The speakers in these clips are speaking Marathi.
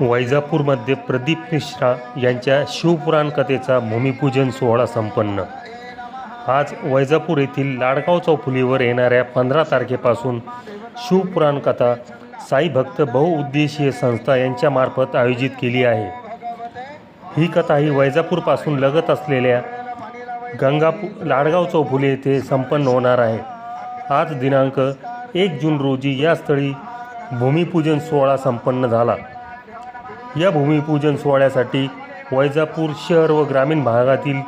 वैजापूरमध्ये प्रदीप मिश्रा यांच्या शिवपुराण कथेचा भूमिपूजन सोहळा संपन्न. आज वैजापूर येथील लाडगाव चौफुलीवर येणाऱ्या पंधरा तारखेपासून शिवपुराण कथा साई भक्त बहुउद्देशीय संस्था यांच्यामार्फत आयोजित केली आहे. ही कथा ही वैजापूरपासून लगत असलेल्या गंगापूर लाडगाव चौफुली येथे संपन्न होणार आहे. आज दिनांक एक जून रोजी या स्थळी भूमिपूजन सोहळा संपन्न झाला. या भूमिपूजन सोहळ्यासाठी वैजापूर शहर व ग्रामीण भागातील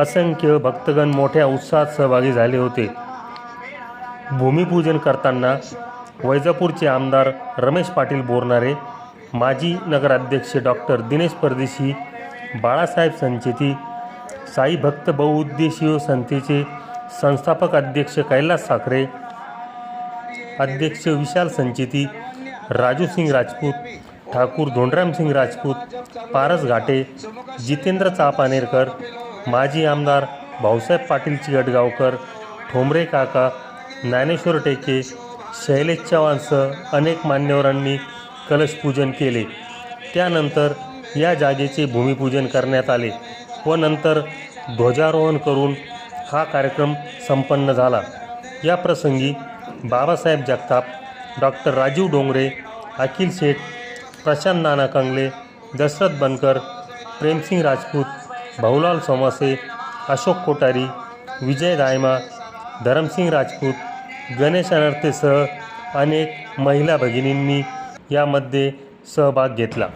असंख्य भक्तगण मोठ्या उत्साहात सहभागी झाले होते. भूमिपूजन करताना वैजापूरचे आमदार रमेश पाटील बोरणारे माजी नगराध्यक्ष डॉक्टर दिनेश परदेशी बाळासाहेब संचेती साई भक्त बहुउद्देशीय संस्थेचे संस्थापक अध्यक्ष कैलास साखरे अध्यक्ष विशाल संचेती राजू सिंग राजपूत ठाकूर धोंडरामसिंग राजपूत पारस घाटे जितेंद्र चापानेरकर माजी आमदार भाऊसाहेब पाटील चिगटगावकर ठोंबरे काका ज्ञानेश्वर टेके शैलेश चव्हाणसह अनेक मान्यवरांनी कलशपूजन केले. त्यानंतर या जागेचे भूमिपूजन करण्यात आले व नंतर ध्वजारोहण करून हा कार्यक्रम संपन्न झाला. या प्रसंगी बाबासाहेब जगताप डॉक्टर राजीव डोंगरे अखिल शेठ प्रशांत नाना कंगले दशरथ बनकर प्रेमसिंग राजपूत भाऊलाल सोमासे अशोक कोठारी विजय दायमा धरमसिंग राजपूत गणेश अनर्थेसह अनेक महिला भगिनींनी यामध्ये सहभाग घेतला.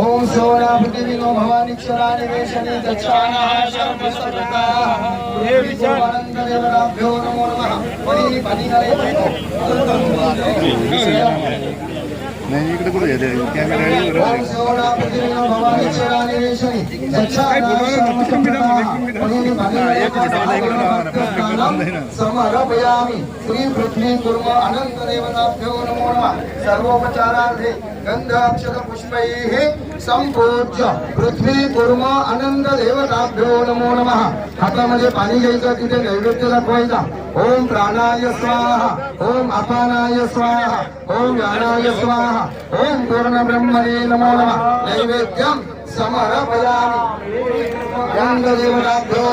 ओम सोनापतिनो भवानीक्षरा निवेशने दक्षाणाः सर्वसर्गाः हे विचारानन्ददेवताभ्यो नमो नमः परी पनिनरे नाही इकडे कुठे समर्पयामि श्री पृथ्वी कुर्म अनंत देवताभ्यो नमो नमः. सर्वोपचारार्थे गंधाक्षत पुष्पैः संपूज्य पृथ्वी कुर्म अनंत देवताभ्यो नमो नमः. हातामध्ये पाणी घ्यायचं तिथे नैवेद्य दाखवायचा. ఓం ప్రాణాయ స్వాహ ఓం అపానాయ స్వాహ ఓం యానాయ స్వాహ ఓం పూర్ణ బ్రహ్మణే నమో నమ. నైవేద్యం సమర్పయామి. దేవతాభ్యో